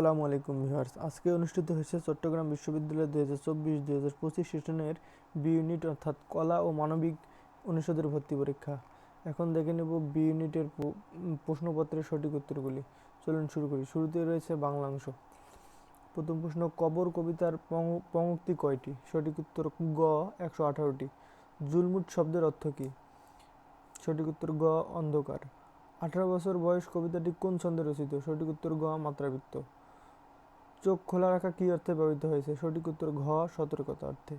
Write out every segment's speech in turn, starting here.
আসসালামু আলাইকুম ভিউয়ার্স। আজকে অনুষ্ঠিত হয়েছে চট্টগ্রাম বিশ্ববিদ্যালয় দুই হাজার চব্বিশ, দুই হাজার পঁচিশ সেশনের বি ইউনিট অর্থাৎ কলা ও মানবিক অনুষদের ভর্তি পরীক্ষা। এখন দেখে নেব বি ইউনিটের প্রশ্নপত্রের সঠিক উত্তরগুলি। চলুন শুরু করি। শুরুতে রয়েছে বাংলা অংশ। প্রথম প্রশ্ন, কবর কবিতার পঙ্ক্তি কয়টি? সঠিক উত্তর গ, একশো আঠারোটি। জুলমুট শব্দের অর্থ কী? সঠিক উত্তর গ, অন্ধকার। আঠারো বছর বয়স কবিতাটি কোন ছন্দে রচিত? সঠিক উত্তর গ, মাত্রাবৃত্ত। চোখ খোলা রাখা কি অর্থে ব্যবহৃত হয়েছে? সঠিক উত্তর ঘ, সতর্কতা অর্থে।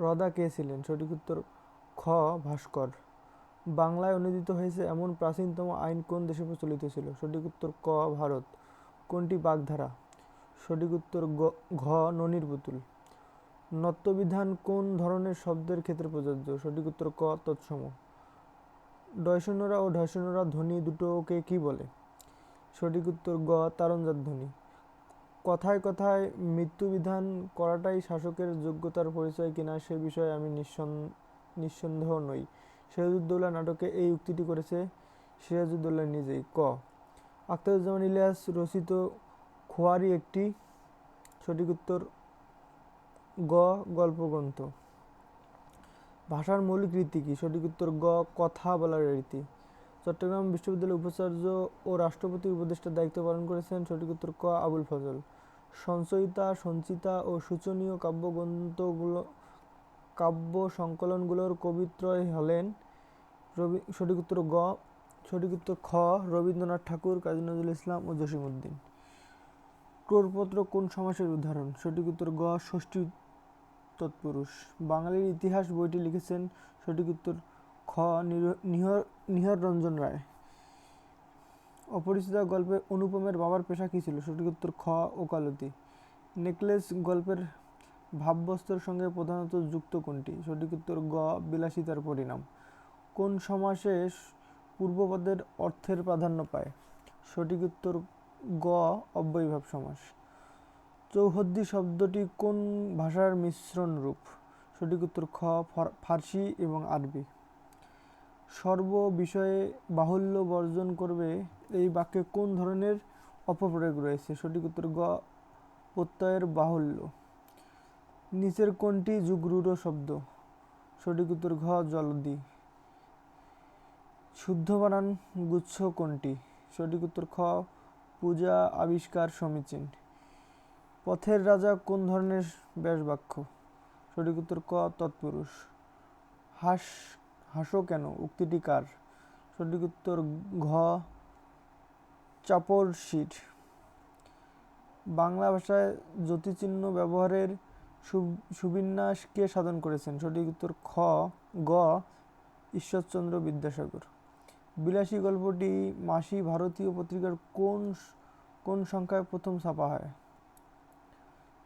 রদা কে ছিলেন? সঠিক উত্তর খ, ভাস্কর। বাংলায় অনুদিত হয়েছে এমন প্রাচীনতম আইন কোন দেশে প্রচলিত ছিল? সঠিক উত্তর ক, ভারত। কোনটি বাগধারা? সঠিক উত্তর ঘ, ননির পুতুল। নত্যবিধান কোন ধরনের শব্দের ক্ষেত্রে প্রযোজ্য? সঠিক উত্তর ক, তৎসম। ডয়শূন্যরা ও ঢয়শূন্যরা ধ্বনি দুটোকে কি বলে? সঠিক উত্তর গ, তারণজাত ধ্বনি। কথায় কথায় মৃত্যুবিধান করাটাই শাসকের যোগ্যতার পরিচয় কিনা সে বিষয়ে আমি নিঃসন- নিঃসন্দেহ নই। সিরাজউদ্দৌলা নাটকে এই উক্তিটি করেছে সিরাজউদ্দৌলা নিজেই। ক। আখতারুজ্জামান ইলিয়াস রচিত খোয়ারি একটি সঠিক উত্তর গ গল্পগ্রন্থ। ভাষার মৌলিক রীতি কি? সঠিক উত্তর গ, কথা বলার রীতি। চট্টগ্রাম বিশ্ববিদ্যালয়ের উপাচার্য ও রাষ্ট্রপতির উপদেষ্টার দায়িত্ব পালন করেছেন সঠিক উত্তর ক আবুল ফজল। সঞ্চয়িতা, সঞ্চিতা ও সূচনীয় কাব্যগ্রন্থগুলো কাব্য সংকলনগুলোর কবিত্রয় হলেন রবি সঠিক উত্তর গ, সঠিক উত্তর খ, রবীন্দ্রনাথ ঠাকুর, কাজী নজরুল ইসলাম ও জসিমউদ্দিন। ক্রোড়পত্র কোন সমাসের উদাহরণ? সঠিক উত্তর গ, ষষ্ঠী তৎপুরুষ। বাঙালির ইতিহাস বইটি লিখেছেন সঠিক উত্তর খ নিহর রঞ্জন রায়। অপরিচিতা গল্পে অনুপমের বাবার পেশা কী ছিল? সঠিক উত্তর খ ওকালতি নেকলেস গল্পের ভাববস্তুর সঙ্গে প্রধানত যুক্ত কোনটি? সঠিক উত্তর গ, বিলাসিতার পরিণাম। কোন সমাসে পূর্বপদের অর্থের প্রাধান্য পায়? সঠিক উত্তর গ, অব্যয়ভাব সমাস। চৌহদ্দি শব্দটি কোন ভাষার মিশ্রণ রূপ সঠিক উত্তর খ, ফর- ফার্সি এবং আরবি। সর্ব বিষয়ে বাহুল্য বর্জন করবে এই বাক্যে কোন ধরনের অপপ্রয়োগ রয়েছে? সঠিক উত্তর, গ, প্রত্যয়ের বাহুল্য। নিচের কোনটি যুগরূঢ় শব্দ? সঠিক উত্তর, ঘ, জলদি। শুদ্ধ বানান গুচ্ছ কোনটি? সঠিক উত্তর, খ, পূজা, আবিষ্কার, সমীচীন। পথের রাজা কোন ধরনের ব্যাস বাক্য সঠিক উত্তর, ক, তৎপুরুষ। হাস হাসো কেন? উক্তিটি কার? সঠিক উত্তর ঘ চাপড়শির বাংলা ভাষায় জ্যোতিচিহ্ন ব্যবহারের সুবিন্যাস কে সাধন করেছেন। সঠিক উত্তর খ, গ, ঈশ্বরচন্দ্র বিদ্যাসাগর। বিলাসী গল্পটি মাসি ভারতীয় পত্রিকার কোন কোন সংখ্যায় প্রথম ছাপা হয়?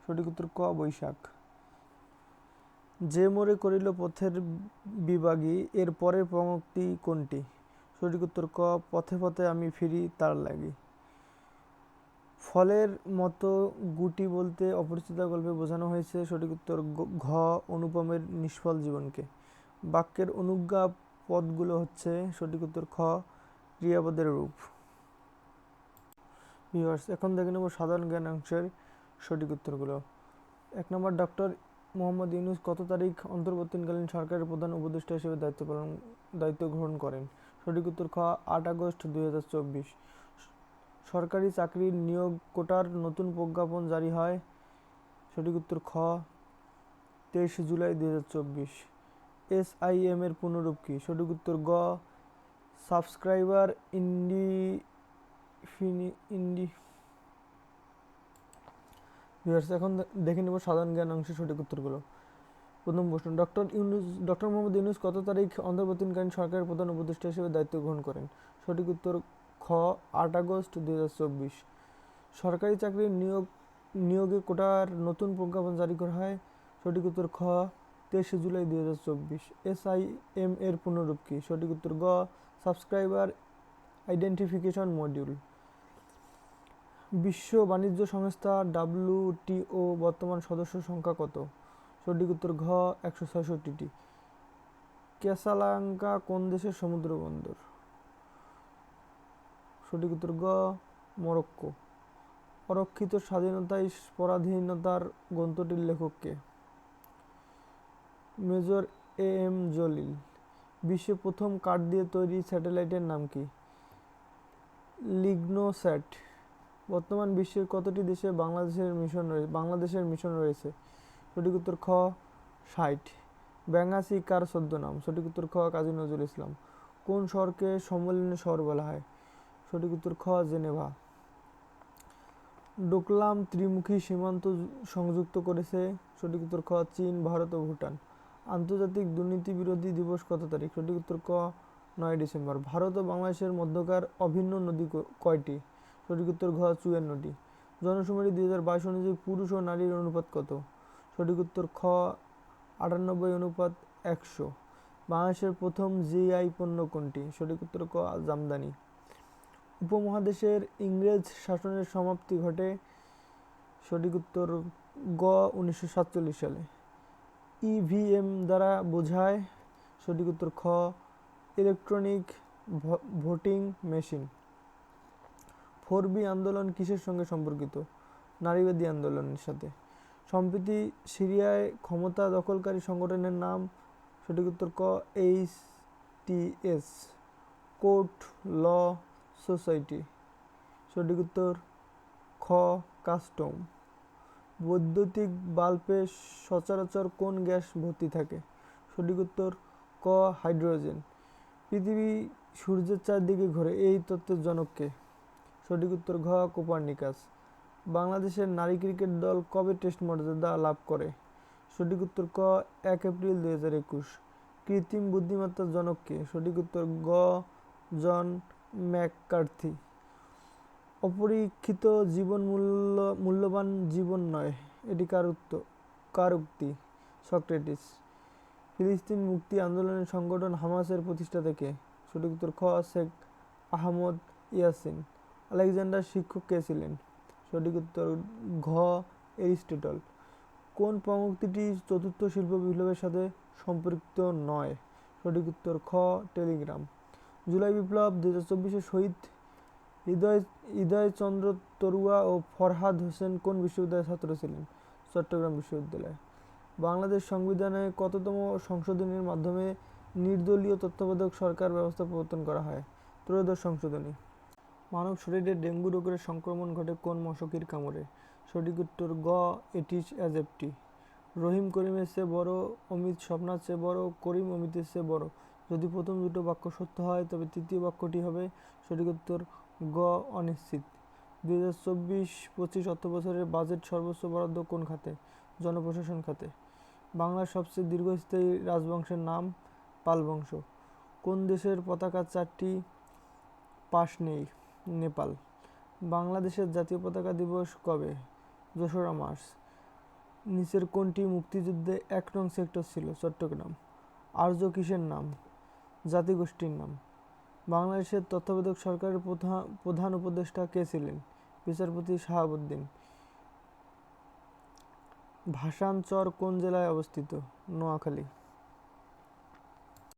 সঠিক উত্তর ক, বৈশাখ। যে মোরে করিল পথের বিভাগী, এর পরের পঙ্ক্তি কোনটি? সঠিক উত্তর, ক, পথে পথে আমি ফিরি তার লাগি। ফলের মতো গুটি বলতে অপরিচিত গল্পে বোঝানো হয়েছে। সঠিক উত্তর ঘ, অনুপমের নিষ্ফল জীবনকে। বাক্যের অনুজ্ঞা পদগুলো হচ্ছে, সঠিক উত্তর, খ, ক্রিয়াপদের রূপ। এখন দেখে নেব সাধারণ জ্ঞান অংশের সঠিক উত্তরগুলো। এক নম্বর, ডক্টর মোহাম্মদ ইউনুস কত তারিখ অন্তর্বর্তীকালীন সরকারের প্রধান উপদেষ্টা হিসেবে দায়িত্ব পালন, দায়িত্ব গ্রহণ করেন? সঠিক উত্তর খ, আট আগস্ট দুই হাজার চব্বিশ। সরকারি চাকরির নিয়োগ কোটার নতুন প্রজ্ঞাপন জারি হয়। সঠিক উত্তর খ, তেইশে জুলাই দুই হাজার চব্বিশ। এস আই এম এর পুনরূপ কি? সঠিক উত্তর গ, সাবস্ক্রাইবার ইন্ডি ইন্ডি ভিউয়ার্স এখন দেখে নেব সাধারণ জ্ঞান অংশের সঠিক উত্তরগুলো। প্রথম প্রশ্ন, ডক্টর ইউনুস, ডক্টর মোহাম্মদ ইউনুস কত তারিখ অন্তর্বর্তীকালীন সরকারের প্রধান উপদেষ্টা হিসেবে দায়িত্ব গ্রহণ করেন? সঠিক উত্তর, খ, আট আগস্ট দুই হাজার চব্বিশ। সরকারি চাকরির নিয়োগ, নিয়োগে কোটার নতুন প্রজ্ঞাপন জারি করা হয়। সঠিক উত্তর, খ, তেইশে জুলাই দুই হাজার চব্বিশ। এস আই এম এর পুনরূপ কি? সঠিক উত্তর, গ, সাবস্ক্রাইবার আইডেন্টিফিকেশন মডিউল। বিশ্ব বাণিজ্য সংস্থা ডাব্লিউটিও বর্তমান সদস্য সংখ্যা কত? সঠিক উত্তর ঘ, একশো ছয়ষট্টিটি। ক্যাসালাঙ্কা কোন দেশের সমুদ্র বন্দর? সঠিক উত্তর গ মরক্কো। অরক্ষিত স্বাধীনতায় পরাধীনতার গ্রন্থটির লেখককে মেজর এ এম জলিল। বিশ্বে প্রথম কাঠ দিয়ে তৈরি স্যাটেলাইটের নাম কি? লিগনোস্যাট। বর্তমান বিশ্বের কতটি দেশে বাংলাদেশের মিশন রয়েছে বাংলাদেশের মিশন রয়েছে? সঠিক উত্তর খ, ষাট। ব্যাঙ্গাসি কার নাম? সঠিক উত্তর খ, কাজী নজরুল ইসলাম। কোন শহরকে সম্মেলনের শহর বলা হয়? সঠিক উত্তর খ, জেনেভা। ডোকলাম ত্রিমুখী সীমান্ত সংযুক্ত করেছে। সঠিক উত্তর খ, চীন, ভারত ও ভুটান। আন্তর্জাতিক দুর্নীতি বিরোধী দিবস কত তারিখ? সঠিক উত্তর ক, নয় ডিসেম্বর। ভারত ও বাংলাদেশের মধ্যকার অভিন্ন নদী কয়টি? সঠিক উত্তর ঘ চুয়ান্নটি। জনশুমারি দুই হাজার বাইশ অনুযায়ী পুরুষ ও নারীর অনুপাত কত? সঠিক উত্তর খ, আটানব্বই অনুপাত একশো। বাংলাদেশের প্রথম জিআই পণ্য কোনটি? সঠিক উত্তর ক, জামদানি। উপমহাদেশের ইংরেজ শাসনের সমাপ্তি ঘটে সঠিক উত্তর গ, উনিশশো সাতচল্লিশ সালে। ইভিএম দ্বারা বোঝায় সঠিক উত্তর খ, electronic voting machine. Four B আন্দোলন কিসের সঙ্গে সম্পর্কিত? নারীবাদী আন্দোলনের সাথে। সম্প্রতি সিরিয়ায় ক্ষমতা দখলকারী সংগঠনের নাম, সঠিক উত্তর ক, H T S, court law society. সঠিক উত্তর খ, কাস্টম। বৈদ্যুতিক বাল্বে সচরাচর কোন গ্যাস ভর্তি থাকে? সঠিক উত্তর ক, হাইড্রোজেন। পৃথিবী সূর্যের চারদিকে ঘোরে, এই তত্ত্বের জনককে সঠিক উত্তর ঘ কোপার্নিকাস বাংলাদেশের নারী ক্রিকেট দল কবে টেস্ট মর্যাদা লাভ করে? সঠিক উত্তর ক এক এপ্রিল দুই হাজার একুশ। কৃত্রিম বুদ্ধিমত্তার জনককে সঠিক উত্তর গ, জন ম্যাককার্থি। অপরীক্ষিত জীবন মূল্য, মূল্যবান জীবন নয়। এটি কার উত্তর কার উক্তি? সক্রেটিস। ফিলিস্তিন মুক্তি আন্দোলনের সংগঠন হামাসের প্রতিষ্ঠা থেকে সঠিক উত্তর খ, শেখ আহমদ ইয়াসিন। আলেকজান্ডার শিক্ষক কে ছিলেন? সঠিক উত্তর, ঘ. এরিস্টটল। কোন প্রমুক্তিটি চতুর্থ শিল্প বিপ্লবের সাথে সম্পৃক্ত নয়? সঠিক উত্তর, খ. টেলিগ্রাম। জুলাই বিপ্লব দু হাজার চব্বিশে শহীদ হৃদয়, হৃদয়চন্দ্র তরুয়া ও ফরহাদ হোসেন কোন বিশ্ববিদ্যালয়ের ছাত্র ছিলেন? চট্টগ্রাম বিশ্ববিদ্যালয়। বাংলাদেশ সংবিধানে কততম সংশোধনীর মাধ্যমে নির্দলীয় তত্ত্বাবধায়ক সরকার ব্যবস্থা প্রবর্তন করা হয়? ত্রয়োদশ সংশোধনী। মানব শরীরে ডেঙ্গু রোগের সংক্রমণ ঘটে কোন মশকির কামড়ে? সঠিক উত্তর গ এটিস অ্যাজেপ্টি রহিম করিমের চেয়ে বড়, অমিত স্বপ্নার চেয়ে বড়, করিম অমিতের চেয়ে বড়। যদি প্রথম দুটো বাক্য সত্য হয়, তবে তৃতীয় বাক্যটি হবে সঠিক উত্তর গ, অনিশ্চিত। দুই হাজার চব্বিশ পঁচিশ অর্থ বছরের বাজেট সর্বোচ্চ বরাদ্দ কোন খাতে? জনপ্রশাসন খাতে। বাংলার সবচেয়ে দীর্ঘস্থায়ী রাজবংশের নাম পাল বংশ কোন দেশের পতাকার চারটি পাশ নেই? নেপাল। বাংলাদেশের জাতীয় পতাকা দিবস কবে? দোসরা মার্চ। নিচের কোনটি মুক্তিযুদ্ধে এক নং সেক্টর ছিল? চট্টগ্রাম। আর্য কিসের নাম? জাতিগোষ্ঠীর নাম। বাংলাদেশের তত্ত্বাবধায়ক সরকারের প্রধান প্রধান উপদেষ্টা কে ছিলেন? বিচারপতি শাহাবুদ্দিন। ভাষানচর কোন জেলায় অবস্থিত? নোয়াখালী।